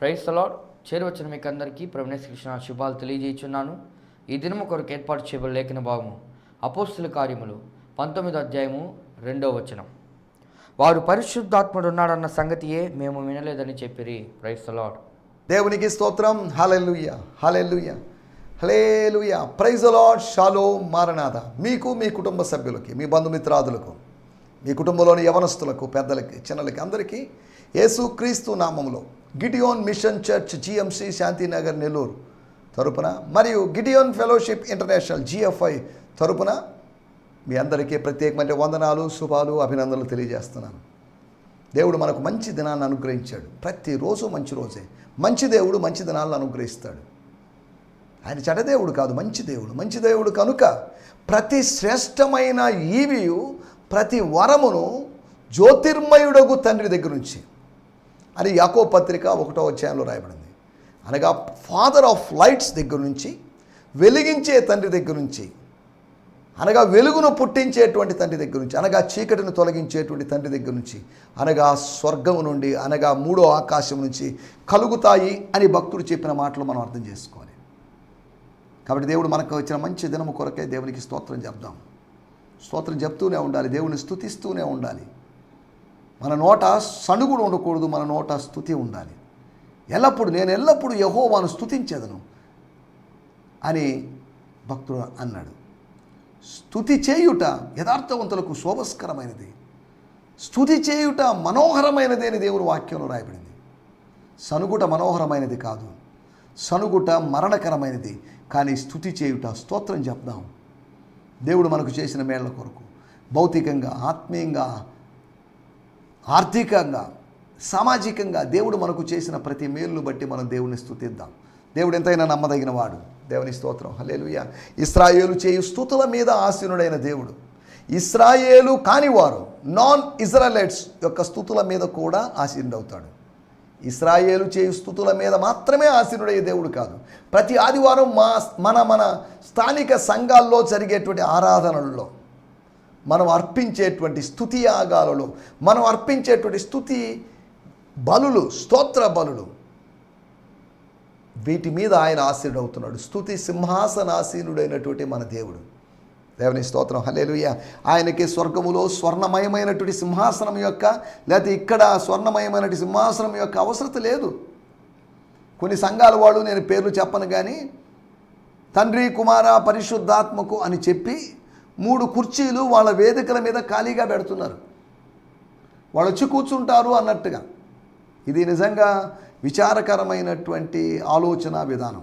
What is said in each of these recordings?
Price తలాడ్ చేరువచ్చిన మీకు అందరికీ ప్రవీణేశ్ కృష్ణ శుభాలు తెలియజేస్తున్నాను ఈ దినము కొరకు ఏర్పాటు చేయబడి లేఖన భాగము అపోస్తుల కార్యములు. పంతొమ్మిదో అధ్యాయము రెండో వచనం. వారు పరిశుద్ధాత్ముడు ఉన్నాడన్న సంగతియే మేము వినలేదని చెప్పిరి. ప్రైస్ తలాడ్ దేవునికి స్తోత్రం. Hallelujah hallelujah hallelujah praise the Lord shallow మారనాథ. మీకు మీ కుటుంబ సభ్యులకి మీ బంధుమిత్రాదులకు మీ కుటుంబంలోని యవనస్తులకు పెద్దలకి చిన్నలకి అందరికీ యేసుక్రీస్తు నామంలో Gideon mission church GMC Shantinagar Nellore తరపున మరియు గిడియోన్ ఫెలోషిప్ ఇంటర్నేషనల్ జిఎఫ్ఐ తరపున మీ అందరికీ ప్రత్యేకమైన వందనాలు శుభాలు అభినందనలు తెలియజేస్తున్నాను. దేవుడు మనకు మంచి దినాన్ని అనుగ్రహించాడు. ప్రతిరోజు మంచి రోజే. మంచి దేవుడు మంచి దినాలను అనుగ్రహిస్తాడు. ఆయన చెడదేవుడు కాదు మంచి దేవుడు. మంచి దేవుడు కనుక ప్రతి శ్రేష్టమైన ఈవియు ప్రతి వరమును జ్యోతిర్మయుడగు తండ్రి దగ్గర నుంచి అని యాకో పత్రిక ఒకటో అధ్యాయంలో రాయబడింది. అనగా ఫాదర్ ఆఫ్ లైట్స్ దగ్గర నుంచి వెలిగించే తండ్రి దగ్గర నుంచి అనగా వెలుగును పుట్టించేటువంటి తండ్రి దగ్గర నుంచి అనగా చీకటిని తొలగించేటువంటి తండ్రి దగ్గర నుంచి అనగా స్వర్గం నుండి అనగా మూడో ఆకాశం నుంచి కలుగుతాయి అని భక్తుడు చెప్పిన మాటలు మనం అర్థం చేసుకోవాలి. కాబట్టి దేవుడు మనకు వచ్చిన మంచి దినము కొరకే దేవునికి స్తోత్రం చెప్దాం. స్తోత్రం చెప్తూనే ఉండాలి దేవుని స్థుతిస్తూనే ఉండాలి. మన నోట సణుగుడు ఉండకూడదు మన నోట స్థుతి ఉండాలి. ఎల్లప్పుడు నేను ఎల్లప్పుడూ యహోవాను స్థుతించేదను అని భక్తుడు అన్నాడు. స్థుతి చేయుట యథార్థవంతులకు శోభస్కరమైనది. స్థుతి చేయుట మనోహరమైనది అని దేవుని వాక్యంలో రాయబడింది. సనుగుట మనోహరమైనది కాదు. సనుగుట మరణకరమైనది. కానీ స్థుతి చేయుట స్తోత్రం చెప్దాం. దేవుడు మనకు చేసిన మేళ్ళ కొరకు భౌతికంగా ఆత్మీయంగా ఆర్థికంగా సామాజికంగా దేవుడు మనకు చేసిన ప్రతి మేలును బట్టి మనం దేవుని స్థుతిద్దాం. దేవుడు ఎంతైనా నమ్మదగిన వాడు దేవుని స్తోత్రం. హలేలుయ ఇస్రాయేలు చేయు స్థుతుల మీద ఆసీనుడైన దేవుడు. ఇస్రాయేలు కానివారు నాన్ ఇజ్రాయలైట్స్ యొక్క స్థుతుల మీద కూడా ఆసీనుడవుతాడు ఇస్రాయేలు చేయు స్థుతుల మీద మాత్రమే ఆసీనుడయ్యే దేవుడు కాదు. ప్రతి ఆదివారం మా మన మన స్థానిక సంఘాల్లో జరిగేటువంటి ఆరాధనల్లో మనం అర్పించేటువంటి స్థుతి యాగాలలో మనం అర్పించేటువంటి స్థుతి బలులు స్తోత్ర బలులు వీటి మీద ఆయన ఆశీనుడు అవుతున్నాడు స్థుతి సింహాసనాసీనుడైనటువంటి మన దేవుడు. దేవుని స్తోత్రం. హలేలుయ ఆయనకి స్వర్గములో స్వర్ణమయమైనటువంటి సింహాసనం యొక్క లేకపోతే ఇక్కడ స్వర్ణమయమైనటువంటి సింహాసనం యొక్క అవసరత లేదు. కొన్ని సంఘాల వాళ్ళు నేను పేర్లు చెప్పను కానీ తండ్రి కుమార పరిశుద్ధాత్మకు అని చెప్పి మూడు కుర్చీలు వాళ్ళ వేదికల మీద ఖాళీగా పెడుతున్నారు. వాళ్ళు వచ్చి కూర్చుంటారు అన్నట్టుగా. ఇది నిజంగా విచారకరమైనటువంటి ఆలోచన విధానం.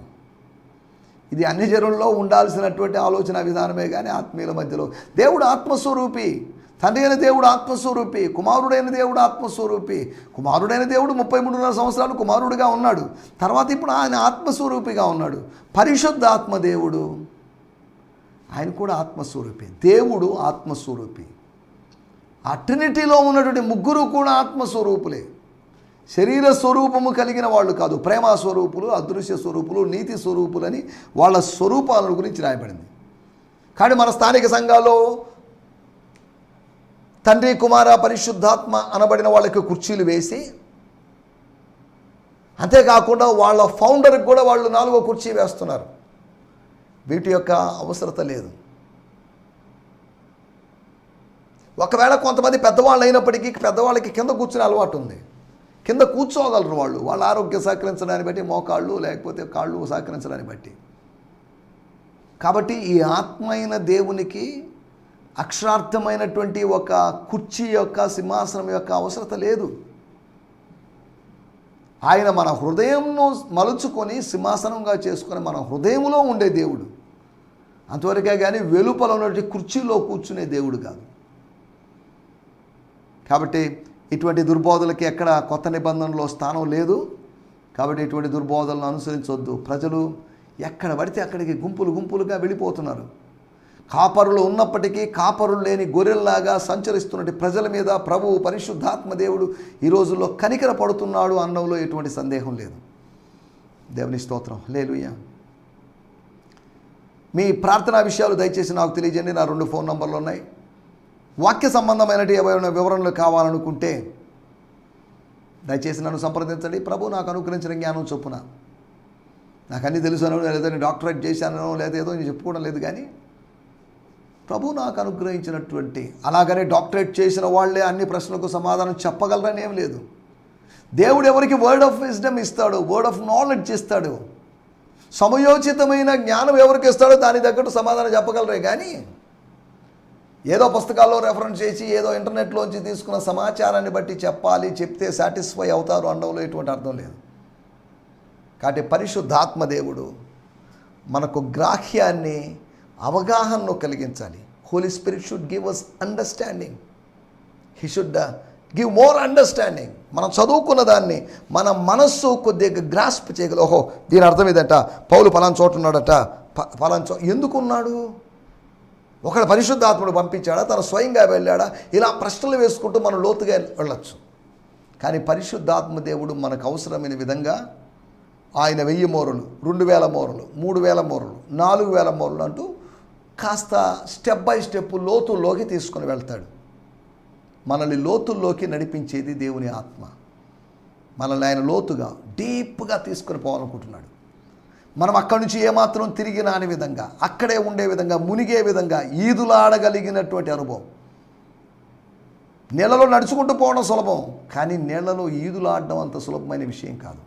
ఇది అన్ని జనుల్లో ఉండాల్సినటువంటి ఆలోచన విధానమే కానీ ఆత్మీయుల మధ్యలో. దేవుడు ఆత్మస్వరూపి. తండ్రి అయిన దేవుడు ఆత్మస్వరూపి. కుమారుడైన దేవుడు ఆత్మస్వరూపి. కుమారుడైన దేవుడు ముప్పై మూడున్నర సంవత్సరాలు కుమారుడిగా ఉన్నాడు. తర్వాత ఇప్పుడు ఆయన ఆత్మస్వరూపిగా ఉన్నాడు. పరిశుద్ధ ఆత్మదేవుడు ఆయన కూడా ఆత్మస్వరూపి. దేవుడు ఆత్మస్వరూపి. ఆ ట్రినిటీలో ఉన్నటువంటి ముగ్గురు కూడా ఆత్మస్వరూపులే. శరీర స్వరూపము కలిగిన వాళ్ళు కాదు ప్రేమ స్వరూపులు అదృశ్య స్వరూపులు నీతి స్వరూపులని వాళ్ళ స్వరూపాల గురించి రాయబడింది. కానీ మన స్థానిక సంఘాల్లో తండ్రి కుమార పరిశుద్ధాత్మ అనబడిన వాళ్ళకి కుర్చీలు వేసి అంతేకాకుండా వాళ్ళ ఫౌండర్కి కూడా వాళ్ళు నాలుగో కుర్చీ వేస్తున్నారు. వీటి యొక్క అవసరత లేదు. ఒకవేళ కొంతమంది పెద్దవాళ్ళు అయినప్పటికీ పెద్దవాళ్ళకి కింద కూర్చునే అలవాటు ఉంది. కింద కూర్చోగలరు వాళ్ళు. వాళ్ళ ఆరోగ్యం సహకరించడాన్ని బట్టి మోకాళ్ళు లేకపోతే కాళ్ళు సహకరించడాన్ని బట్టి. కాబట్టి ఈ ఆత్మైన దేవునికి అక్షరార్థమైనటువంటి ఒక కుర్చీ యొక్క సింహాసనం యొక్క అవసరత లేదు. ఆయన మన హృదయంను మలుచుకొని సింహాసనంగా చేసుకొని మన హృదయంలో ఉండే దేవుడు. అంతవరకే కానీ వెలుపల ఉన్నటువంటి కుర్చీలో కూర్చునే దేవుడు కాదు. కాబట్టి ఇటువంటి దుర్బోధలకి ఎక్కడ కొత్త నిబంధనలో స్థానం లేదు. కాబట్టి ఇటువంటి దుర్బోధలను అనుసరించవద్దు ప్రజలు ఎక్కడ పడితే అక్కడికి గుంపులు గుంపులుగా వెళ్ళిపోతున్నారు. కాపరులు ఉన్నప్పటికీ కాపరులు లేని గొర్రెల్లాగా సంచరిస్తున్నటువంటి ప్రజల మీద ప్రభువు పరిశుద్ధాత్మ దేవుడు ఈ రోజుల్లో కనికర పడుతున్నాడు అన్నంలో ఎటువంటి సందేహం లేదు. దేవుని స్తోత్రం. లేలుయ్య మీ ప్రార్థనా విషయాలు దయచేసి నాకు తెలియజేయండి. నా రెండు ఫోన్ నంబర్లు ఉన్నాయి. వాక్య సంబంధమైనటువంటి ఏమైనా వివరణలు కావాలనుకుంటే దయచేసి నన్ను సంప్రదించండి. ప్రభు నాకు అనుగ్రహించిన జ్ఞానం చొప్పున. నాకు అన్నీ తెలుసాను లేదా నేను డాక్టరేట్ చేశానో లేదా ఏదో నేను చెప్పుకోవడం లేదు కానీ ప్రభు నాకు అనుగ్రహించినటువంటి అలాగనే డాక్టరేట్ చేసిన వాళ్ళే అన్ని ప్రశ్నలకు సమాధానం చెప్పగలరని ఏం లేదు. దేవుడు ఎవరికి వర్డ్ ఆఫ్ విజ్డమ్ ఇస్తాడు వర్డ్ ఆఫ్ నాలెడ్జ్ ఇస్తాడు. సమయోచితమైన జ్ఞానం ఎవరికి ఇస్తాడో దాని తగ్గట్టు సమాధానం చెప్పగలరే కానీ ఏదో పుస్తకాల్లో రెఫరెన్స్ చేసి ఏదో ఇంటర్నెట్లోంచి తీసుకున్న సమాచారాన్ని బట్టి చెప్పాలి చెప్తే సాటిస్ఫై అవుతారు అనడంలో ఎటువంటి అర్థం లేదు. కాబట్టి పరిశుద్ధాత్మ దేవుడు మనకు గ్రాహ్యాన్ని అవగాహనను కలిగించాలి. Holy Spirit should give us understanding he should give more understanding మనం చదువుకున్న దాన్ని మన మనస్సు కొద్దిగా గ్రాస్ప్ చేయగల ఓహో దీని అర్థం ఇదట పౌలు పలాన్ చోట ఉన్నాడట. ప- పలాన్ చో ఎందుకున్నాడు ఒకడు పరిశుద్ధాత్ముడు పంపించాడా? తను స్వయంగా వెళ్ళాడా? ఇలా ప్రశ్నలు వేసుకుంటూ మనం లోతుగా వెళ్ళొచ్చు. కానీ పరిశుద్ధాత్మ దేవుడు మనకు అవసరమైన విధంగా ఆయన వెయ్యి మోరలు రెండు వేల మోరలు మూడు వేల మోరలు నాలుగు వేల మోరలు అంటూ కాస్త స్టెప్ బై స్టెప్ లోతుల్లోకి తీసుకుని వెళ్తాడు. మనల్ని లోతుల్లోకి నడిపించేది దేవుని ఆత్మ. మనల్ని ఆయన లోతుగా డీప్గా తీసుకొని పోవాలనుకుంటున్నాడు. మనం అక్కడి నుంచి ఏమాత్రం తిరిగి రాని విధంగా అక్కడే ఉండే విధంగా మునిగే విధంగా ఈదులాడగలిగినటువంటి అనుభవం. నీళ్ళలో నడుచుకుంటూ పోవడం సులభం కానీ నీళ్ళలో ఈదులాడడం అంత సులభమైన విషయం కాదు.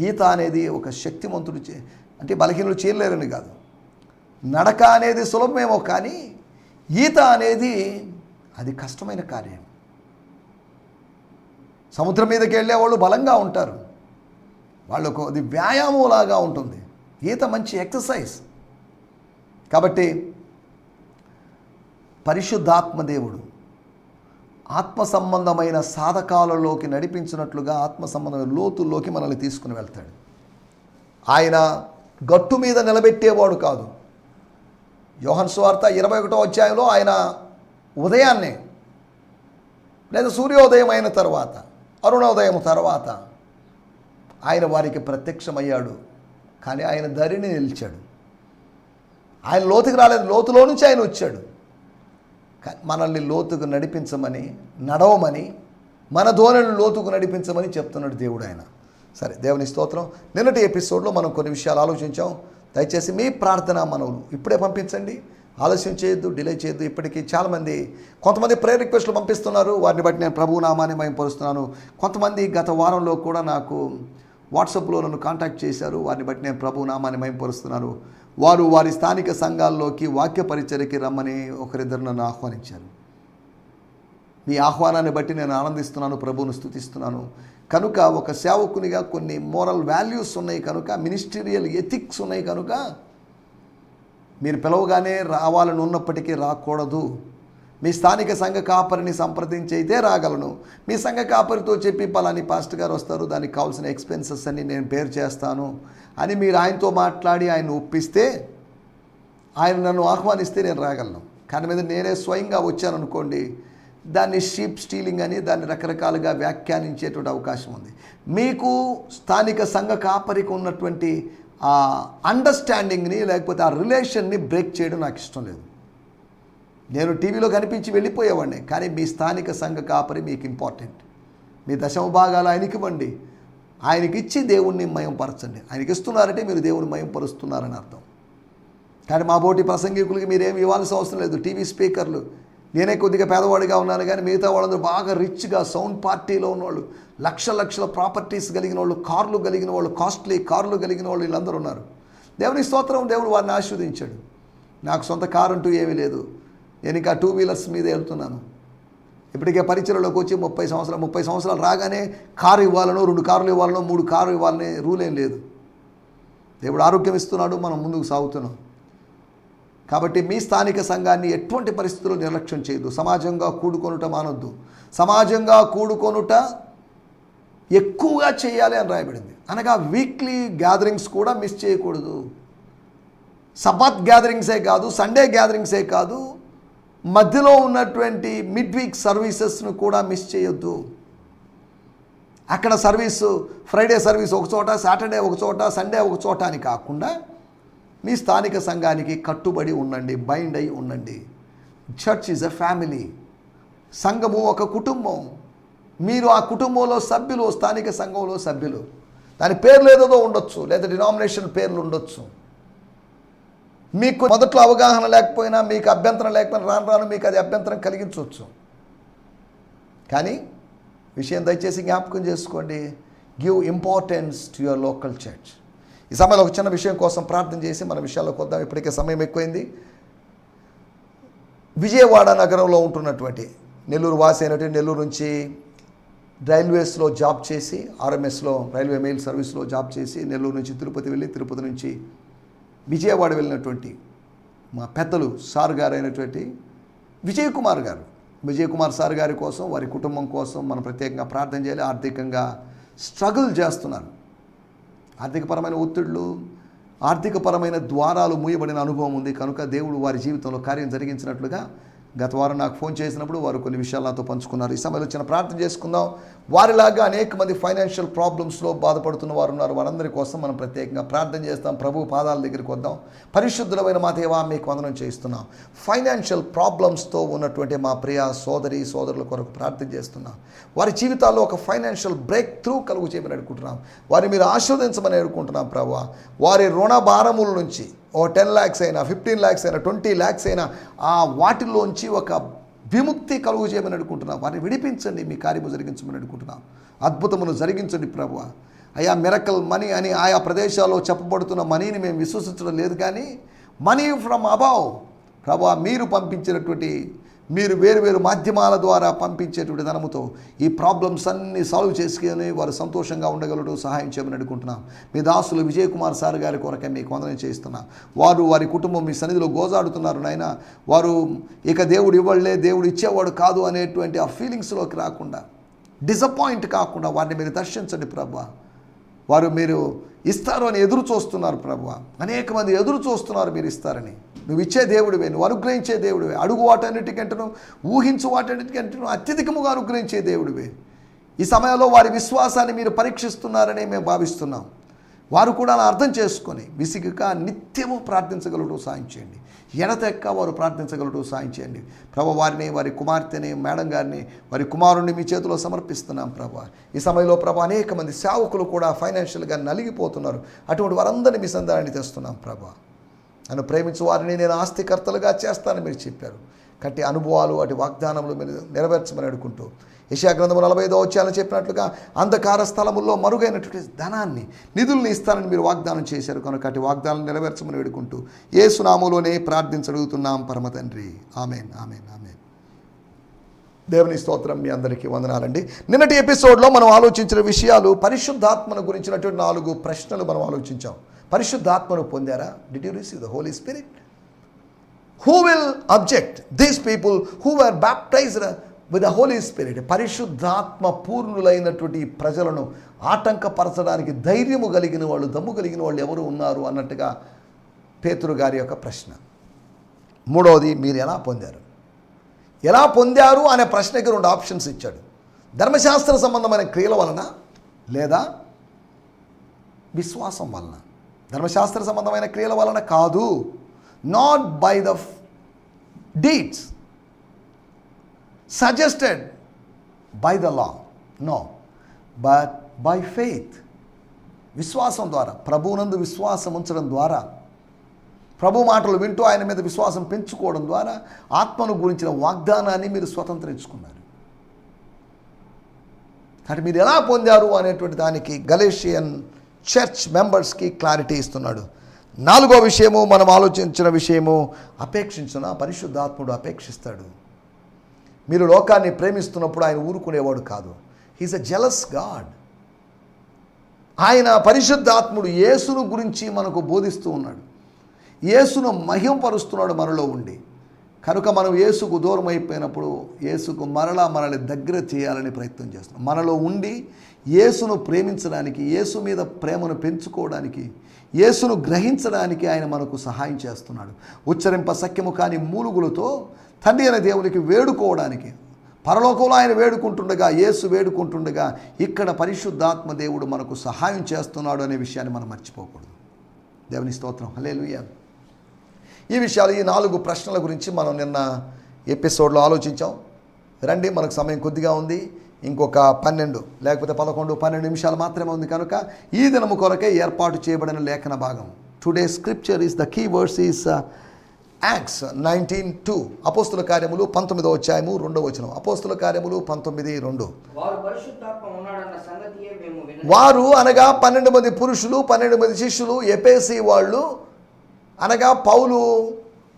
ఈత అనేది ఒక శక్తిమంతుడు చే అంటే బలహీనులు చేయలేరని కాదు. నడక అనేది సులభమేమో కానీ ఈత అనేది అది కష్టమైన కార్యం. సముద్రం మీదకి వెళ్ళే వాళ్ళు బలంగా ఉంటారు. వాళ్ళకు అది వ్యాయామంలాగా ఉంటుంది. ఈత మంచి ఎక్సర్సైజ్. కాబట్టి పరిశుద్ధాత్మదేవుడు ఆత్మ సంబంధమైన సాధకాలలోకి నడిపించినట్లుగా ఆత్మ సంబంధమైన లోతుల్లోకి మనల్ని తీసుకుని వెళ్తాడు. ఆయన గట్టు మీద నిలబెట్టేవాడు కాదు. యోహన్ స్వార్త ఇరవై ఒకటో అధ్యాయంలో ఆయన ఉదయాన్నే లేదా సూర్యోదయం అయిన తర్వాత అరుణోదయం తర్వాత ఆయన వారికి ప్రత్యక్షమయ్యాడు. కానీ ఆయన దరిని నిలిచాడు. ఆయన లోతుకు రాలేదు. లోతులో నుంచి ఆయన వచ్చాడు. మనల్ని లోతుకు నడిపించమని నడవమని మన ధోరణిని లోతుకు నడిపించమని చెప్తున్నాడు దేవుడు ఆయన. సరే దేవుని స్తోత్రం. నిన్నటి ఎపిసోడ్లో మనం కొన్ని విషయాలు ఆలోచించాం. దయచేసి మీ ప్రార్థన మనవులు ఇప్పుడే పంపించండి. ఆలస్యం చేయొద్దు డిలే చేయొద్దు. ఇప్పటికీ చాలామంది కొంతమంది ప్రేయర్ రిక్వెస్ట్లు పంపిస్తున్నారు. వారిని బట్టి నేను ప్రభు నామాన్ని మేము పరుస్తున్నాను కొంతమంది గత వారంలో కూడా నాకు వాట్సాప్లో నన్ను కాంటాక్ట్ చేశారు. వారిని బట్టి నేను ప్రభు నామాన్ని మేము పరుస్తున్నాను వారు వారి స్థానిక సంఘాల్లోకి వాక్య పరిచర్యకి రమ్మని ఒకరిద్దరు నన్ను ఆహ్వానించారు. మీ ఆహ్వానాన్ని బట్టి నేను ఆనందిస్తున్నాను ప్రభువును స్తుతిస్తున్నాను. కనుక ఒక సేవకునిగా కొన్ని మోరల్ వాల్యూస్ ఉన్నాయి కనుక మినిస్టీరియల్ ఎథిక్స్ ఉన్నాయి కనుక మీరు పిలవగానే రావాలని ఉన్నప్పటికీ రాకూడదు. మీ స్థానిక సంఘ కాపరిని సంప్రదించి అయితే రాగలను. మీ సంఘ కాపరితో చెప్పి పలాని పాస్టర్ గారు వస్తారు దానికి కావాల్సిన ఎక్స్పెన్సెస్ అన్ని నేను పేరు చేస్తాను అని మీరు ఆయనతో మాట్లాడి ఆయన ఒప్పిస్తే ఆయన నన్ను ఆహ్వానిస్తే నేను రాగలను. కానీ మీద నేనే స్వయంగా వచ్చాను అనుకోండి దాన్ని షీప్ స్టీలింగ్ అని దాన్ని రకరకాలుగా వ్యాఖ్యానించేటువంటి అవకాశం ఉంది. మీకు స్థానిక సంఘ కాపరికి ఉన్నటువంటి ఆ అండర్స్టాండింగ్ని లేకపోతే ఆ రిలేషన్ని బ్రేక్ చేయడం నాకు ఇష్టం లేదు. నేను టీవీలో కనిపించి వెళ్ళిపోయేవాడిని కానీ మీ స్థానిక సంఘ కాపరి మీకు ఇంపార్టెంట్ మీ దశమ భాగాలు ఆయనకి ఇవ్వండి. ఆయనకి ఇచ్చి దేవుణ్ణి మయంపరచండి. ఆయనకి ఇస్తున్నారంటే మీరు దేవుని మయంపరుస్తున్నారని అర్థం. కానీ మా బోటి ప్రసంగికులకి మీరేం ఇవ్వాల్సిన అవసరం లేదు. టీవీ స్పీకర్లు నేనే కొద్దిగా పేదవాడిగా ఉన్నాను కానీ మిగతా వాళ్ళందరూ బాగా రిచ్గా సౌండ్ పార్టీలో ఉన్నవాళ్ళు లక్ష లక్షల ప్రాపర్టీస్ కలిగిన వాళ్ళు కార్లు కలిగిన వాళ్ళు కాస్ట్లీ కార్లు కలిగిన వాళ్ళు వీళ్ళందరూ ఉన్నారు. దేవుని స్తోత్రం దేవుడు వారిని ఆశీర్వదించాడు. నాకు సొంత కారు అంటూ ఏమీ లేదు. నేను ఇంకా టూ వీలర్స్ మీద వెళ్తున్నాను. ఇప్పటికే పరిచయలోకి వచ్చి ముప్పై సంవత్సరాలు ముప్పై సంవత్సరాలు రాగానే కారు ఇవ్వాలనో రెండు కార్లు ఇవ్వాలనో మూడు కారు ఇవ్వాలని రూల్ ఏం లేదు. దేవుడు ఆరోగ్యం ఇస్తున్నాడు మనం ముందుకు సాగుతున్నాం. కాబట్టి మీ స్థానిక సంఘాన్ని ఎటువంటి పరిస్థితుల్లో నిర్లక్ష్యం చేయదు సమాజంగా కూడుకొనుట మానొద్దు. సమాజంగా కూడుకొనుట ఎక్కువగా చేయాలి అని రాయబడింది. అనగా వీక్లీ గ్యాదరింగ్స్ కూడా మిస్ చేయకూడదు. సబాత్ గ్యాదరింగ్సే కాదు సండే గ్యాదరింగ్సే కాదు మధ్యలో ఉన్నటువంటి మిడ్ వీక్ సర్వీసెస్ను కూడా మిస్ చేయొద్దు. అక్కడ సర్వీసు ఫ్రైడే సర్వీస్ ఒక చోట సాటర్డే ఒక చోట సండే ఒక చోట అని కాకుండా మీ స్థానిక సంఘానికి కట్టుబడి ఉండండి బైండ్ అయి ఉండండి. చర్చ్ ఈజ్ అ ఫ్యామిలీ సంఘము ఒక కుటుంబం. మీరు ఆ కుటుంబంలో సభ్యులు స్థానిక సంఘంలో సభ్యులు. దాని పేర్లు ఏదో ఉండొచ్చు లేదా డినామినేషన్ పేర్లు ఉండొచ్చు. మీకు మొదట్లో అవగాహన లేకపోయినా మీకు అభ్యంతరం లేకపోయినా రాను రాను మీకు అది అభ్యంతరం కలిగించవచ్చు. కానీ విషయం దయచేసి జ్ఞాపకం చేసుకోండి. Give importance to your local church ఈ సమయంలో ఒక చిన్న విషయం కోసం ప్రార్థన చేసి మన విషయాల్లోకి వద్దాం ఇప్పటికే సమయం ఎక్కువైంది. విజయవాడ నగరంలో ఉంటున్నటువంటి నెల్లూరు వాసి అయినటువంటి నెల్లూరు నుంచి రైల్వేస్లో జాబ్ చేసి ఆర్ఎంఎస్లో రైల్వే మెయిల్ సర్వీస్లో జాబ్ చేసి నెల్లూరు నుంచి తిరుపతి వెళ్ళి తిరుపతి నుంచి విజయవాడ వెళ్ళినటువంటి మా పెద్దలు సార్ గారు అయినటువంటి విజయ్ కుమార్ గారు. విజయ్ కుమార్ సార్ గారి కోసం వారి కుటుంబం కోసం మనం ప్రత్యేకంగా ప్రార్థన చేయాలి. ఆర్థికంగా స్ట్రగుల్ చేస్తున్నారు. ఆర్థికపరమైన ఒత్తిళ్ళు ఆర్థికపరమైన ద్వారాలు మూయబడిన అనుభవం ఉంది. కనుక దేవుడు వారి జీవితంలో కార్యం జరిగించినట్లుగా గత వారం నాకు ఫోన్ చేసినప్పుడు వారు కొన్ని విషయాలు నాతో పంచుకున్నారు. ఈ సమయంలో చిన్న ప్రార్థన చేసుకుందాం. వారిలాగా అనేక మంది ఫైనాన్షియల్ ప్రాబ్లమ్స్లో బాధపడుతున్న వారు ఉన్నారు. వారందరి కోసం మనం ప్రత్యేకంగా ప్రార్థన చేస్తాం. ప్రభు పాదాల దగ్గరికి వద్దాం. పరిశుద్ధులమైన మా దేవా మీకు వందనం చేస్తున్నాం ఫైనాన్షియల్ ప్రాబ్లమ్స్తో ఉన్నటువంటి మా ప్రియ సోదరి సోదరుల కొరకు ప్రార్థన చేస్తున్నాం. వారి జీవితాల్లో ఒక ఫైనాన్షియల్ బ్రేక్ త్రూ కలుగు చేయమని అడుగుతున్నాం వారిని మీరు ఆశీర్వదించమని అడుగుకుంటున్నాం ప్రభు. వారి రుణ భారముల నుంచి ఓ టెన్ ల్యాక్స్ అయినా ఫిఫ్టీన్ ల్యాక్స్ అయినా ట్వంటీ ల్యాక్స్ అయినా ఆ వాటిల్లోంచి ఒక విముక్తి కలుగు చేయమని అడుగుకుంటున్నాం. వారిని విడిపించండి మీ కార్యము జరిగించమని అడుగుకుంటున్నాం. అద్భుతమును జరిగించండి ప్రభు. అయా మిరకల్ మనీ అని ఆయా ప్రదేశాల్లో చెప్పబడుతున్న మనీని మేము విశ్వసించడం లేదు కానీ మనీ ఫ్రమ్ అబౌవ్. ప్రభా మీరు పంపించినటువంటి మీరు వేరు వేరు మాధ్యమాల ద్వారా పంపించేటువంటి ధనముతో ఈ ప్రాబ్లమ్స్ అన్ని సాల్వ్ చేసుకుని వారు సంతోషంగా ఉండగలడు సహాయం చేయమని అడుగుకుంటున్నాం. మీ దాసులు విజయ్ కుమార్ సార్ గారి కొరకే మీకు వందనం చేయిస్తున్నా. వారు వారి కుటుంబం మీ సన్నిధిలో గోజాడుతున్నారు నాయన. వారు ఇక దేవుడు ఇవ్వలే దేవుడు ఇచ్చేవాడు కాదు అనేటువంటి ఆ ఫీలింగ్స్లోకి రాకుండా డిసప్పాయింట్ కాకుండా వారిని మీరు దర్శించండి ప్రభా. వారు మీరు ఇస్తారు అని ఎదురు చూస్తున్నారు ప్రభు. అనేక మంది ఎదురు చూస్తున్నారు మీరు ఇస్తారని. నువ్వు ఇచ్చే దేవుడివే నువ్వు అనుగ్రహించే దేవుడివే. అడుగు వాటన్నిటికంటను ఊహించు వాటన్నిటికంటను అత్యధికముగా అనుగ్రహించే దేవుడివే. ఈ సమయంలో వారి విశ్వాసాన్ని మీరు పరీక్షిస్తున్నారని మేము భావిస్తున్నాం. వారు కూడా అలా అర్థం చేసుకొని విసిగిగా నిత్యము ప్రార్థించగలడు సాయం చేయండి. ఎడతెక్క వారు ప్రార్థించగలడు సాయం చేయండి. ప్రభు వారిని వారి కుమార్తెని మేడం గారిని వారి కుమారుణ్ణి మీ చేతిలో సమర్పిస్తున్నాం ప్రభు. ఈ సమయంలో ప్రభు అనేక మంది సేవకులు కూడా ఫైనాన్షియల్గా నలిగిపోతున్నారు. అటువంటి వారందరినీ మీ సందారాన్ని తెస్తున్నాం ప్రభు. నన్ను ప్రేమించు వారిని నేను ఆస్తికర్తలుగా చేస్తానని మీరు చెప్పారు. కట్టి అనుభవాలు అటు వాగ్దానములు మీరు నెరవేర్చమని అడుగుంటూ యశా గ్రంథము నలభై ఐదో వచ్చాయని చెప్పినట్లుగా అంధకార స్థలముల్లో మరుగైనటువంటి ధనాన్ని నిధుల్ని ఇస్తానని మీరు వాగ్దానం చేశారు. కనుక అటు వాగ్దానం నెరవేర్చమని వేడుకుంటూ ఏ సునాములోనే ప్రార్థించడుగుతున్నాం పరమ తండ్రి. Amen amen amen. దేవుని స్తోత్రం మీ అందరికీ వందనాలండి. నిన్నటి ఎపిసోడ్లో మనం ఆలోచించిన విషయాలు పరిశుద్ధాత్మను గురించినటువంటి నాలుగు ప్రశ్నలు మనం ఆలోచించాం. పరిశుద్ధాత్మను పొందారా? Did you receive the Holy Spirit who will object these people who are baptized with the Holy Spirit పరిశుద్ధాత్మ పూర్ణులైనటువంటి ప్రజలను ఆటంకపరచడానికి ధైర్యము కలిగిన వాళ్ళు దమ్ము కలిగిన వాళ్ళు ఎవరు ఉన్నారు అన్నట్టుగా పేతురు గారి యొక్క ప్రశ్న. మూడవది మీరు ఎలా పొందారు? ఎలా పొందారు అనే ప్రశ్నకి రెండు ఆప్షన్స్ ఇచ్చాడు. ధర్మశాస్త్ర సంబంధమైన క్రియల వలన లేదా విశ్వాసం వలన? ధర్మశాస్త్ర సంబంధమైన క్రియల వలన కాదు. Not by the deeds suggested by the law no but by faith విశ్వాసం ద్వారా ప్రభువునందు విశ్వాసం ఉంచడం ద్వారా ప్రభు మాటలు వింటూ ఆయన మీద విశ్వాసం పెంచుకోవడం ద్వారా ఆత్మను గురించిన వాగ్దానాన్ని మీరు స్వతంత్రించుకున్నారు కాబట్టి మీరు ఎలా పొందారు అనేటువంటి దానికి గలేషియన్ చర్చ్ మెంబర్స్కి క్లారిటీ ఇస్తున్నాడు. నాలుగో విషయము మనం ఆలోచించిన విషయము అపేక్షించిన పరిశుద్ధాత్ముడు అపేక్షిస్తాడు. మీరు లోకాన్ని ప్రేమిస్తున్నప్పుడు ఆయన ఊరుకునేవాడు కాదు. హీస్ అ జెలస్ గాడ్ ఆయన పరిశుద్ధాత్ముడు యేసును గురించి మనకు బోధిస్తూ ఉన్నాడు. యేసును మహింపరుస్తున్నాడు మనలో ఉండి. కనుక మనం యేసుకు దూరం అయిపోయినప్పుడు యేసుకు మరలా మనల్ని దగ్గర చేయాలని ప్రయత్నం చేస్తున్నాం. మనలో ఉండి యేసును ప్రేమించడానికి యేసు మీద ప్రేమను పెంచుకోవడానికి యేసును గ్రహించడానికి ఆయన మనకు సహాయం చేస్తున్నాడు. ఉచ్చరింప సఖ్యము కాని మూలుగులతో తండ్రి అనే దేవునికి వేడుకోవడానికి పరలోకంలో ఆయన వేడుకుంటుండగా యేసు వేడుకుంటుండగా ఇక్కడ పరిశుద్ధాత్మ దేవుడు మనకు సహాయం చేస్తున్నాడు అనే విషయాన్ని మనం మర్చిపోకూడదు. దేవుని స్తోత్రం. హలేలుయ్యా ఈ విషయాలు ఈ నాలుగు ప్రశ్నల గురించి మనం నిన్న ఎపిసోడ్లో ఆలోచించాం. రండి మనకు సమయం కొద్దిగా ఉంది. ఇంకొక పన్నెండు లేకపోతే పదకొండు పన్నెండు నిమిషాలు మాత్రమే ఉంది కనుక ఈ దినము కొరకే ఏర్పాటు చేయబడిన లేఖన భాగం. Today scripture is the key words is Acts nineteen two అపోస్తుల కార్యములు పంతొమ్మిదో అధ్యాయము రెండో వచనం. అపోస్తుల కార్యములు పంతొమ్మిది రెండు. వారు అనగా పన్నెండు మంది పురుషులు పన్నెండు మంది శిష్యులు ఎపేసి వాళ్ళు. అనగా పౌలు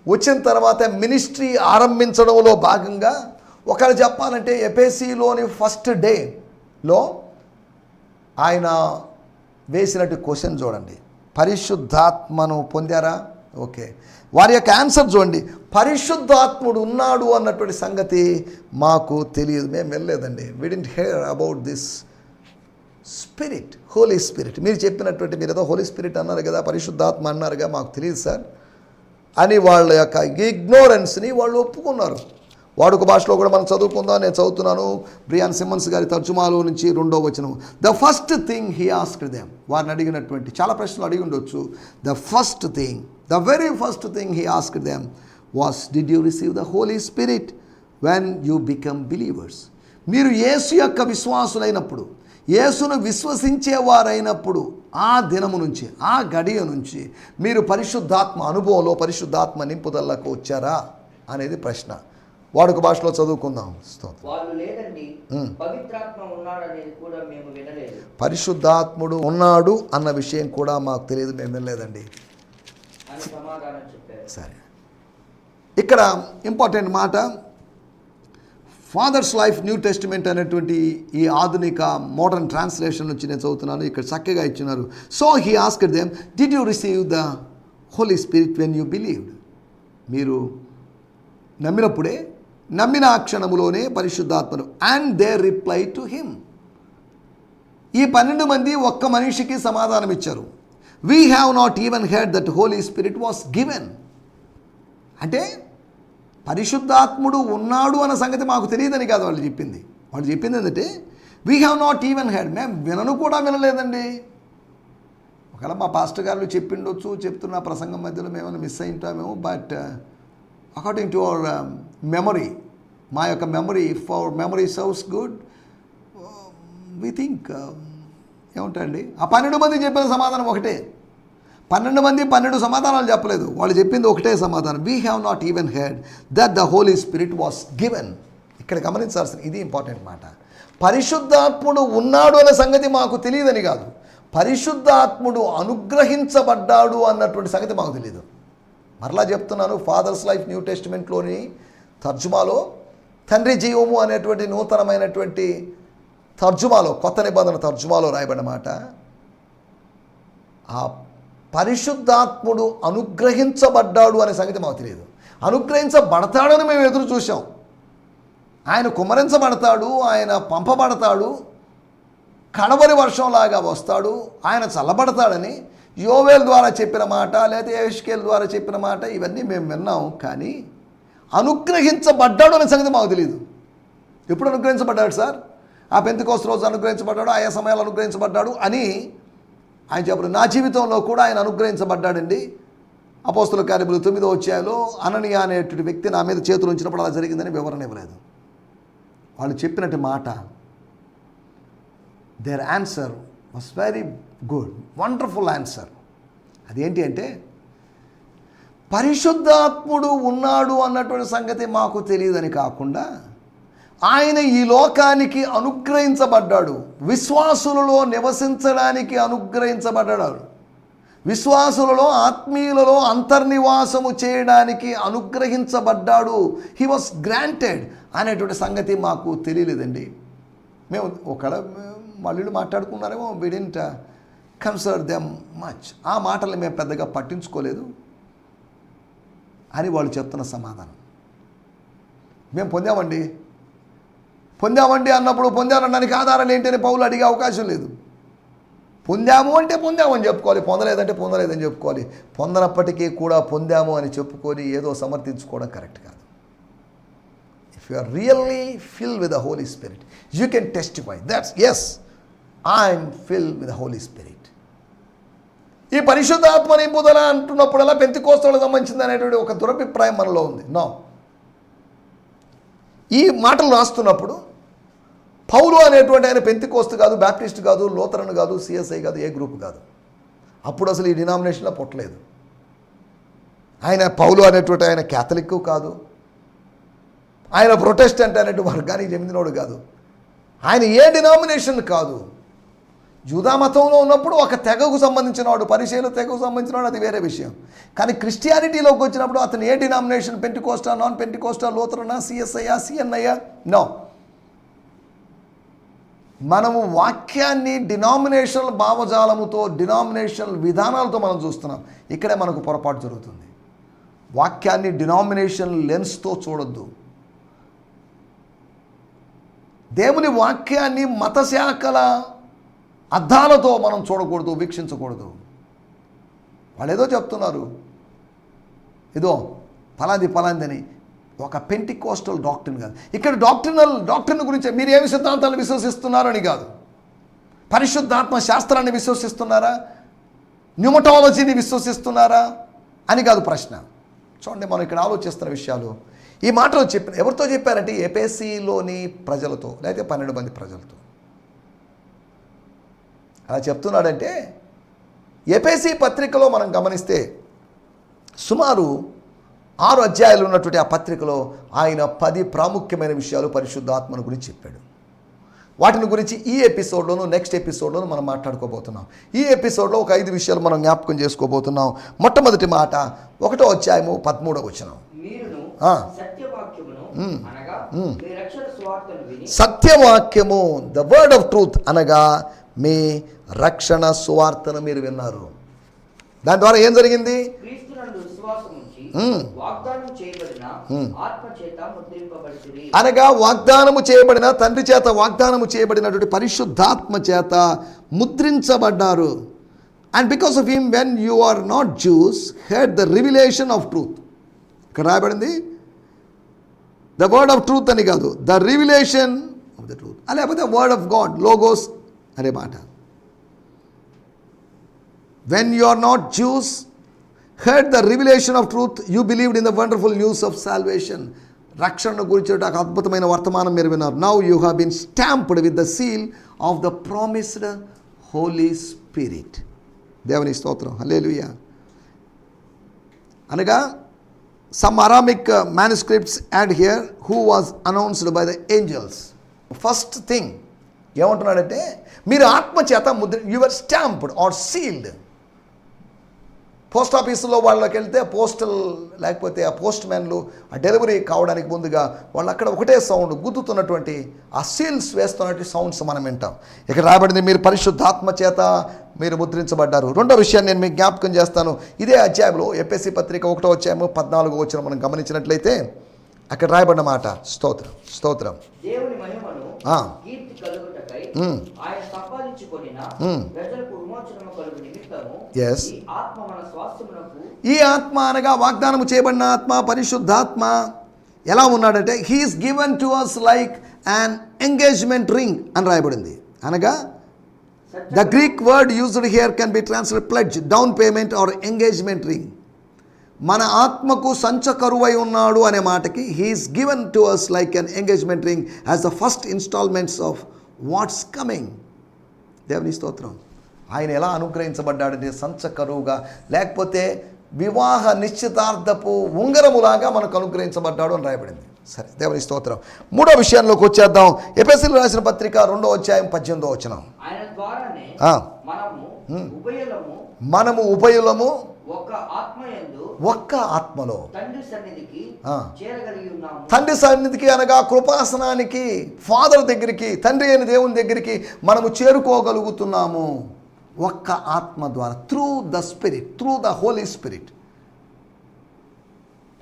వచ్చిన తర్వాత మినిస్ట్రీ ఆరంభించడంలో భాగంగా ఒకరు చెప్పాలంటే ఎపేసిలోని ఫస్ట్ డేలో ఆయన వేసినట్టు క్వశ్చన్ చూడండి. పరిశుద్ధాత్మను పొందారా? ఓకే. వారి యొక్క ఆన్సర్ చూడండి. పరిశుద్ధాత్ముడు ఉన్నాడు అన్నటువంటి సంగతి మాకు తెలియదు. మేము వెళ్ళలేదండి. We didn't hear about this spirit Holy Spirit మీరు చెప్పినటువంటి మీరు ఏదో హోలీ స్పిరిట్ అన్నారు కదా పరిశుద్ధాత్మ అన్నారుగా మాకు తెలియదు సార్. అని వాళ్ళ యొక్క ఇగ్నోరెన్స్ని వాళ్ళు ఒప్పుకున్నారు. వాడుక భాషలో కూడా మనం చదువుకుందాం నేను చదువుతున్నాను. బ్రియాన్ సిమ్మన్స్ గారి తర్జుమాలో నుంచి రెండో వచనం. The first thing he ask them వారిని అడిగినటువంటి చాలా ప్రశ్నలు అడిగి ఉండొచ్చు. The first thing the very first thing he ask them was did you receive the Holy Spirit when you become believers మీరు యేసు యొక్క విశ్వాసులైనప్పుడు యేసును విశ్వసించేవారైనప్పుడు ఆ దినము నుంచి ఆ గడియ నుంచి మీరు పరిశుద్ధాత్మ అనుభవంలో పరిశుద్ధాత్మ నింపుదలకు వచ్చారా అనేది ప్రశ్న. వాడుక భాషలో చదువుకుందాం. పరిశుద్ధాత్ముడు ఉన్నాడు అన్న విషయం కూడా మాకు తెలియదు మేము వినలేదండి. సరే. ఇక్కడ ఇంపార్టెంట్ మాట ఫాదర్స్ లైఫ్ న్యూ టెస్టిమెంట్ అనేటువంటి ఈ ఆధునిక మోడర్న్ ట్రాన్స్లేషన్ నుంచి నేను చదువుతున్నాను. ఇక్కడ చక్కగా ఇచ్చినారు. So he asked them did you receive the Holy Spirit when you believed మీరు నమ్మినప్పుడే నమ్మిన ఆ క్షణములోనే పరిశుద్ధాత్మను. And they reply to him ఈ పన్నెండు మంది ఒక్క మనిషికి సమాధానం ఇచ్చారు we have not even heard that Holy Spirit was given అంటే పరిశుద్ధాత్ముడు ఉన్నాడు అన్న సంగతి మాకు తెలియదని కాదు వాళ్ళు చెప్పింది. వాళ్ళు చెప్పింది ఏంటంటే we have not even heard మేము వినను కూడా వినలేదండి. ఒకవేళ మా పాస్టర్ గారు చెప్పిండొచ్చు చెప్తున్న ప్రసంగం మధ్యలో మేమైనా మిస్ అయి ఉంటామేమో but according to our memory మా యొక్క memory for memory serves good we think ఏముంటాయండి? ఆ పన్నెండు మంది చెప్పిన సమాధానం ఒకటే. పన్నెండు మంది పన్నెండు సమాధానాలు చెప్పలేదు. వాళ్ళు చెప్పింది ఒకటే సమాధానం. We have not even heard that the Holy Spirit was given ఇక్కడ గమనించాల్సిన ఇది ఇంపార్టెంట్ మాట. పరిశుద్ధాత్ముడు ఉన్నాడు అనే సంగతి మాకు తెలియదని కాదు. పరిశుద్ధాత్ముడు అనుగ్రహించబడ్డాడు అన్నటువంటి సంగతి మాకు తెలియదు మరలా చెప్తున్నాను ఫాదర్స్ లైఫ్ న్యూ టెస్టిమెంట్లోని తర్జుమాలో తండ్రి జీవము అనేటువంటి నూతనమైనటువంటి తర్జుమాలో కొత్త నిబంధన తర్జుమాలో రాయబడిన మాట ఆ పరిశుద్ధాత్ముడు అనుగ్రహించబడ్డాడు అనే సంగతి మాకు తెలియదు. అనుగ్రహించబడతాడని మేము ఎదురు చూసాం ఆయన కుమరించబడతాడు ఆయన పంపబడతాడు కడవరి వర్షంలాగా వస్తాడు ఆయన చల్లబడతాడని యోవేల్ ద్వారా చెప్పిన మాట లేదా ఏష్కేల్ ద్వారా చెప్పిన మాట ఇవన్నీ మేము విన్నాం. కానీ అనుగ్రహించబడ్డాడు అనే సంగతి మాకు తెలియదు. ఎప్పుడు అనుగ్రహించబడ్డాడు సార్? ఆ పెంతికోస రోజు అనుగ్రహించబడ్డాడు ఆయా సమయాలు అనుగ్రహించబడ్డాడు అని ఆయన చెప్పారు నా జీవితంలో కూడా ఆయన అనుగ్రహించబడ్డాడండి. అపోస్తుల కార్యములు తొమ్మిదో వచ్చాయో అననీయ అనేటువంటి వ్యక్తి నా మీద చేతులు ఉంచినప్పుడు అలా జరిగిందని వివరణ ఇవ్వలేదు. వాళ్ళు చెప్పినట్టు మాట their answer was very good wonderful answer అదేంటి అంటే పరిశుద్ధాత్ముడు ఉన్నాడు అన్నటువంటి సంగతి మాకు తెలియదని కాకుండా ఆయన ఈ లోకానికి అనుగ్రహించబడ్డాడు. విశ్వాసులలో నివసించడానికి అనుగ్రహించబడ్డాడు. విశ్వాసులలో ఆత్మీయులలో అంతర్నివాసము చేయడానికి అనుగ్రహించబడ్డాడు. హీ వాస్ గ్రాంటెడ్ అనేటువంటి సంగతి మాకు తెలియలేదండి. మేము ఒకడ మళ్ళీ మాట్లాడుకున్నారేమో విడింట కన్సర్ దెమ్ మచ్ ఆ మాటలు మేము పెద్దగా పట్టించుకోలేదు. అని వాళ్ళు చెప్తున్న సమాధానం. మేము పొందామండి? పొందామండి అన్నప్పుడు పొందానడానికి ఆధారాలు ఏంటని పౌలు అడిగే అవకాశం లేదు. పొందాము అంటే పొందామని చెప్పుకోవాలి. పొందలేదంటే పొందలేదని చెప్పుకోవాలి. పొందనప్పటికీ కూడా పొందాము అని చెప్పుకొని ఏదో సమర్థించుకోవడం కరెక్ట్ కాదు. If you are really fill with the Holy Spirit you can testify that's yes I'm fill with the Holy Spirit ఈ పరిశుద్ధాత్మ నింపుదల అంటున్నప్పుడల్లా పెంతికోస్తలకు సంబంధించింది అనేటువంటి ఒక దురభిప్రాయం మనలో ఉంది. నో ఈ మాటలు రాస్తున్నప్పుడు పౌలు అనేటువంటి ఆయన పెంతికోస్తు కాదు బ్యాప్టిస్ట్ కాదు లోతరన్ కాదు సిఎస్ఐ కాదు ఏ గ్రూప్ కాదు. అప్పుడు అసలు ఈ డినామినేషన్లో పుట్టలేదు. ఆయన పౌలు అనేటువంటి ఆయన క్యాథలిక్ కాదు. ఆయన ప్రొటెస్టెంట్ అనేటువంటి వర్గానికి చెందినోడు కాదు. ఆయన ఏ డినామినేషన్ కాదు. జూదా మతంలో ఉన్నప్పుడు ఒక తెగకు సంబంధించిన వాడు పరిచయలు తెగకు సంబంధించిన వాడు అది వేరే విషయం. కానీ క్రిస్టియానిటీలోకి వచ్చినప్పుడు అతను ఏ డినామినేషన్? పెంటికోస్టా నాన్ పెంటికోస్టా లోతరనా సిఎస్ఐయా సిఎన్ఐయా నో. మనము వాక్యాన్ని డినామినేషనల్ భావజాలముతో డినామినేషనల్ విధానాలతో మనం చూస్తున్నాం. ఇక్కడే మనకు పొరపాటు జరుగుతుంది. వాక్యాన్ని డినామినేషన్ లెన్స్తో చూడొద్దు. దేవుని వాక్యాన్ని మత శాఖల అద్దాలతో మనం చూడకూడదు వీక్షించకూడదు. వాళ్ళు ఏదో చెప్తున్నారు. ఏదో పలాంది పలాంది అని ఒక పెంటికోస్టల్ డాక్టర్ని కాదు. ఇక్కడ డాక్టర్నల్ డాక్టర్ని గురించి మీరు ఏమి సిద్ధాంతాలు విశ్వసిస్తున్నారని కాదు. పరిశుద్ధాత్మ శాస్త్రాన్ని విశ్వసిస్తున్నారా? న్యూమటాలజీని విశ్వసిస్తున్నారా? అని కాదు ప్రశ్న. చూడండి మనం ఇక్కడ ఆలోచిస్తున్న విషయాలు. ఈ మాటలు చెప్పిన ఎవరితో చెప్పారంటే ఎపిఎస్సిలోని ప్రజలతో లేకపోతే పన్నెండు మంది ప్రజలతో. అలా చెప్తున్నాడంటే ఏపీఎస్సి పత్రికలో మనం గమనిస్తే సుమారు ఆరు అధ్యాయాలు ఉన్నటువంటి ఆ పత్రికలో ఆయన పది ప్రాముఖ్యమైన విషయాలు పరిశుద్ధాత్మను గురించి చెప్పాడు. వాటిని గురించి ఈ ఎపిసోడ్లోను నెక్స్ట్ ఎపిసోడ్లోను మనం మాట్లాడుకోబోతున్నాం. ఈ ఎపిసోడ్లో ఒక ఐదు విషయాలు మనం జ్ఞాపకం చేసుకోబోతున్నాం. మొట్టమొదటి మాట ఒకటో అధ్యాయము సువార్తను విని సత్యవాక్యము ద వర్డ్ ఆఫ్ ట్రూత్ అనగా మీ రక్షణ సువార్తను మీరు విన్నారు. దాని ద్వారా ఏం జరిగింది? అనగా వాగ్దానము చేయబడిన తండ్రి చేత వాగ్దానము చేయబడినటువంటి పరిశుద్ధాత్మ చేత ముద్రించబడ్డారు. And because of him when you are not just heard the revelation of truth ఇక్కడ రాయబడింది ద వర్డ్ ఆఫ్ ట్రూత్ అని కాదు the revelation of the truth లేకపోతే వర్డ్ ఆఫ్ గాడ్ లోగోస్ అనే మాట. When you are not just heard the revelation of truth you believed in the wonderful news of salvation రక్షణను గురించి ఒక అద్భుతమైన వర్తమానం మీరు విన్నారు. Now you have been stamped with the seal of the promised Holy Spirit దేవుని స్తోత్రం. Hallelujah అనగా some Aramaic manuscripts add here who was announced by the angels first thing ఏమంటున్నాడంటే మీరు ఆత్మ చేత Mudra your stamped or sealed post ఆఫీసులో వాళ్ళకి వెళ్తే పోస్టల్ లేకపోతే ఆ పోస్ట్ మ్యాన్లు ఆ డెలివరీ కావడానికి ముందుగా వాళ్ళు అక్కడ ఒకటే సౌండ్ గుద్దుతున్నటువంటి ఆ సీల్స్ వేస్తున్నటువంటి సౌండ్స్ మనం వింటాం. ఇక్కడ రాబడింది మీరు పరిశుద్ధాత్మ చేత మీరు ముద్రించబడ్డారు. రెండో విషయాన్ని నేను మీకు జ్ఞాపకం చేస్తాను. ఇదే అధ్యాయంలో ఎపిఎస్సి పత్రిక ఒకటో అధ్యాయము పద్నాలుగో వచ్చిన మనం గమనించినట్లయితే అక్కడ రాయబడిన మాట స్తోత్రం స్తోత్రం. Yes. ఈ ఆత్మ అనగా వాగ్దానము చేయబడిన ఆత్మ పరిశుద్ధాత్మ ఎలా ఉన్నాడంటే he is given to us like an engagement ring అని రాయబడింది. అనగా the Greek word used here can be translate pledge down payment or engagement ring మన ఆత్మకు సంచ కరువై ఉన్నాడు అనే మాటకి he is given to us like an engagement ring as the first instalments of what's coming దేవుని స్తోత్రం. ఆయన ఎలా అనుగ్రహించబడ్డాడంటే సంచ కరువుగా లేకపోతే వివాహ నిశ్చితార్థపు ఉంగరములాగా మనకు అనుగ్రహించబడ్డాడు అని రాయబడింది. సరే దేవుని స్తోత్రం. మూడో విషయంలోకి వచ్చేద్దాం. ఎపిఎస్సీలు రాసిన పత్రిక రెండో అధ్యాయం పద్దెనిమిదో ఆ. మనము ఉభయలము మనము ఉభయులము ఒక ఆత్మయందు ఒక్క ఆత్మలో. తండ్రి సన్నిధికి ఆ. చేరగలిగి ఉన్నాము. తండ్రి సన్నిధికి అనగా కృపాసనానికి ఫాదర్ దగ్గరికి తండ్రి అయిన దేవుని దగ్గరికి మనము చేరుకోగలుగుతున్నాము. ఒక్క ఆత్మ ద్వారా through the spirit through the Holy Spirit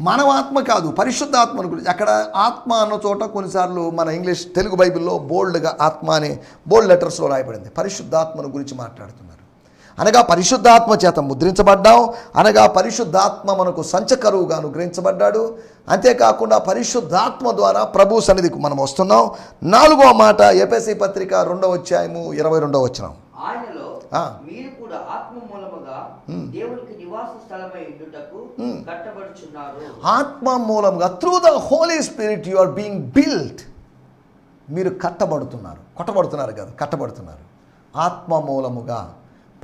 మానవ ఆత్మ కాదు పరిశుద్ధ ఆత్మను గురించి అక్కడ ఆత్మ అన్న చోట కొన్నిసార్లు మన ఇంగ్లీష్ తెలుగు బైబిల్లో బోల్డ్గా ఆత్మ అని బోల్డ్ లెటర్స్లో రాయబడింది. పరిశుద్ధాత్మను గురించి మాట్లాడుతున్నారు అనగా పరిశుద్ధాత్మ చేత ముద్రించబడ్డాం అనగా పరిశుద్ధాత్మ మనకు సంచకరువుగా అనుగ్రహించబడ్డాడు. అంతేకాకుండా పరిశుద్ధాత్మ ద్వారా ప్రభు సన్నిధికి మనం వస్తున్నాం. నాలుగో మాట ఎపిఎస్సి పత్రిక రెండవ అధ్యాయము ఇరవై రెండవ కట్టబడుచున్నారు. ఆత్మ మూలంగా through the holy spirit you are being built మీరు కట్టబడుతున్నారు. కొట్టబడుతున్నారు కాదు కట్టబడుతున్నారు. ఆత్మ మూలముగా.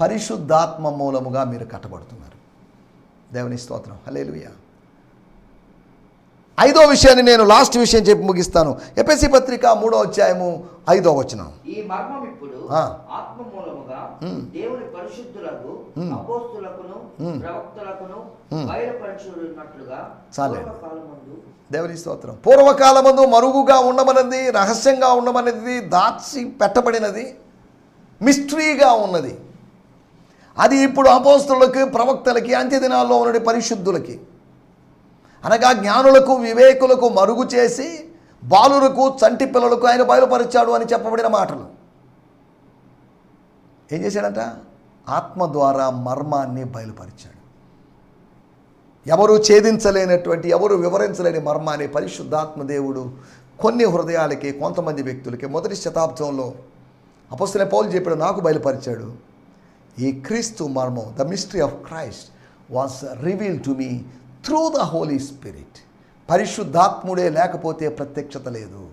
పరిశుద్ధాత్మ మూలముగా మీరు కట్టబడుతున్నారు దేవుని స్తోత్రం హల్లెలూయా ఐదో విషయాన్ని నేను లాస్ట్ విషయం చెప్పి ముగిస్తాను ఎపిసి పత్రిక మూడో అధ్యాయము ఐదో వచనం ఈ మర్మం ఇప్పుడు. ఆత్మ మూలముగా. దేవుని పరిశుద్ధులకు. అపోస్తులకును. ప్రవక్తలకును. బయలుపరచున్నట్లుగా చాలే. దేవుని స్తోత్రం పూర్వకాలమందు మరుగుగా ఉండమన్నది రహస్యంగా ఉండమన్నది దాచి పెట్టబడినది మిస్టరీగా ఉన్నది అది ఇప్పుడు అపోస్తులకు ప్రవక్తలకి అంత్యదినాల్లో ఉన్న పరిశుద్ధులకి. అనగా జ్ఞానులకు వివేకులకు మరుగు చేసి బాలులకు చంటి పిల్లలకు ఆయన బయలుపరిచాడు అని చెప్పబడిన మాటలు. ఏం చేశాడంట? ఆత్మ ద్వారా మర్మాన్ని బయలుపరిచాడు. ఎవరు ఛేదించలేనటువంటి ఎవరు వివరించలేని మర్మాన్ని పరిశుద్ధాత్మ దేవుడు కొన్ని హృదయాలకి కొంతమంది వ్యక్తులకి మొదటి శతాబ్దంలో అపస్తులే పౌలు చెప్పాడు నాకు బయలుపరిచాడు. ఈ క్రీస్తు మర్మం the mystery of Christ was reveal to me through the holy spirit పరిశుద్ధాత్ముడే లేకపోతే ప్రత్యక్షత లేదు.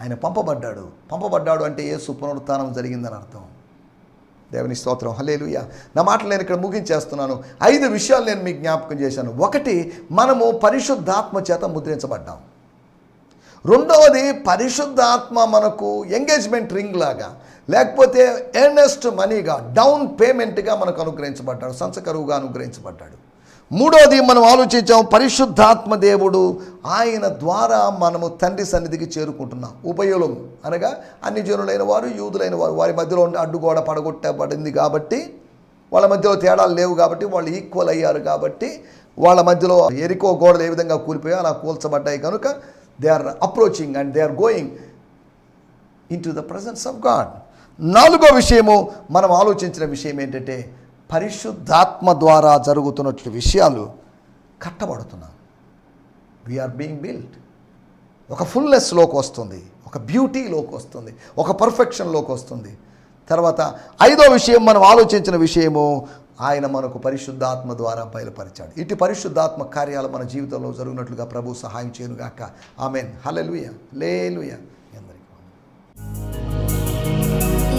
ఆయన పంపబడ్డాడు. పంపబడ్డాడు అంటే యేసు పునరుత్నం జరిగిందని అర్థం. దేవుని స్తోత్రం. హలేలుయ నా మాటలు నేను ఇక్కడ ముగించేస్తున్నాను. ఐదు విషయాలు నేను మీకు జ్ఞాపకం చేశాను. ఒకటి మనము పరిశుద్ధాత్మ చేత ముద్రించబడ్డాం. రెండవది పరిశుద్ధాత్మ మనకు ఎంగేజ్మెంట్ రింగ్ లాగా లేకపోతే ఎర్నెస్ట్ మనీగా డౌన్ పేమెంట్గా మనకు అనుగ్రహించబడ్డాడు. సంచకరువుగా అనుగ్రహించబడ్డాడు. మూడోది మనం ఆలోచించాం పరిశుద్ధాత్మ దేవుడు ఆయన ద్వారా మనము తండ్రి సన్నిధికి చేరుకుంటున్నాం. ఉపయోగం అనగా అన్ని జనులైన వారు యూదులైన వారు. వారి మధ్యలో ఉండే అడ్డుగోడ పడగొట్టబడింది కాబట్టి వాళ్ళ మధ్యలో తేడాలు లేవు కాబట్టి వాళ్ళు ఈక్వల్ అయ్యారు కాబట్టి వాళ్ళ మధ్యలో ఎరికో గోడలు ఏ విధంగా కూలిపోయా అలా కూల్చబడ్డాయి కనుక they are approaching and they are going into the presence of God నాలుగో విషయము మనం ఆలోచించిన విషయం ఏంటంటే పరిశుద్ధాత్మ ద్వారా జరుగుతున్నటువంటి విషయాలు కట్టబడుతున్నాం వీఆర్ బీయింగ్ బిల్డ్ ఒక ఫుల్నెస్లోకి వస్తుంది. ఒక బ్యూటీలోకి వస్తుంది. ఒక పర్ఫెక్షన్లోకి వస్తుంది. తర్వాత ఐదో విషయం మనం ఆలోచించిన విషయము ఆయన మనకు పరిశుద్ధాత్మ ద్వారా బయలుపరిచాడు. ఇటు పరిశుద్ధాత్మ కార్యాలు మన జీవితంలో జరిగినట్లుగా ప్రభు సహాయం చేయనుగాక. ఆమెన్ హలెలుయ లేలుయ అందరికీ